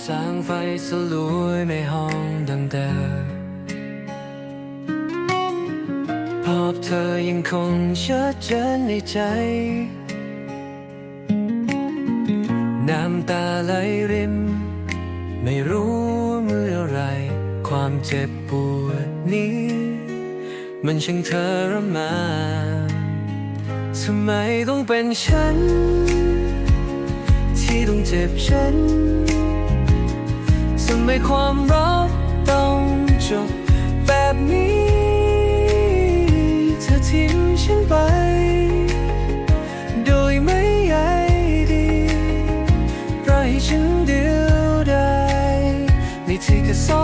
แสงไฟสลวยในห้องดังเดิมภาพเธอยังคงชัดเจนในใจน้ำตาไหลริน ไม่รู้ ความเจ็บปวดนี้ มันช่างเธอรมานทำไมต้องเป็นฉัน ที่ต้องเจ็บฉันทำไมความรักต้องจบแบบนี้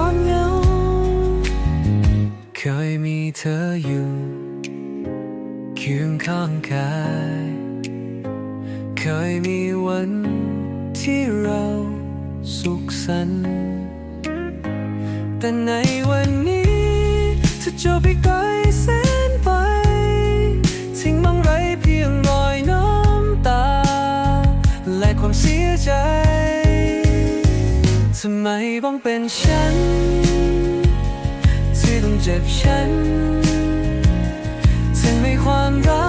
อนเงา เคยมีเธออยู่เคียงข้างกาย เคยมีวันที่เราสุขสันต์แต่ในวันนี้เธอจบไปไกลแสนไปทิ้งมังไรเพียงรอยน้ำตา และความเสียใจ ทำไมต้องเป็นฉัน ที่ต้องเจ็บฉันทำไมความรัก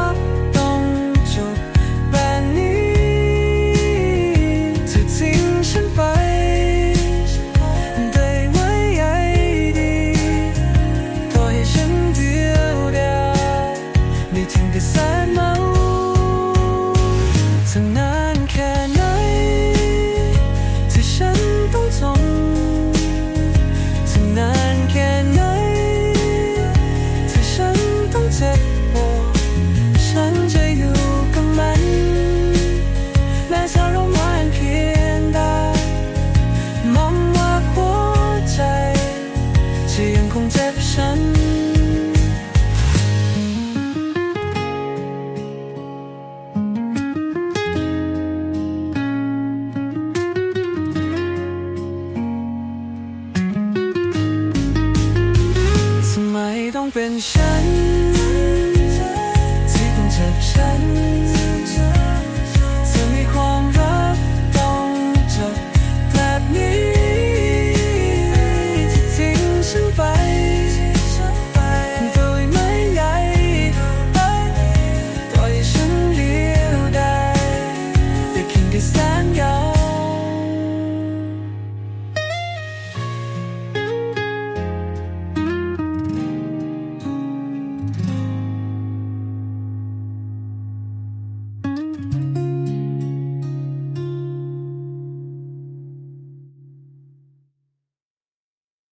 เป็นฉัน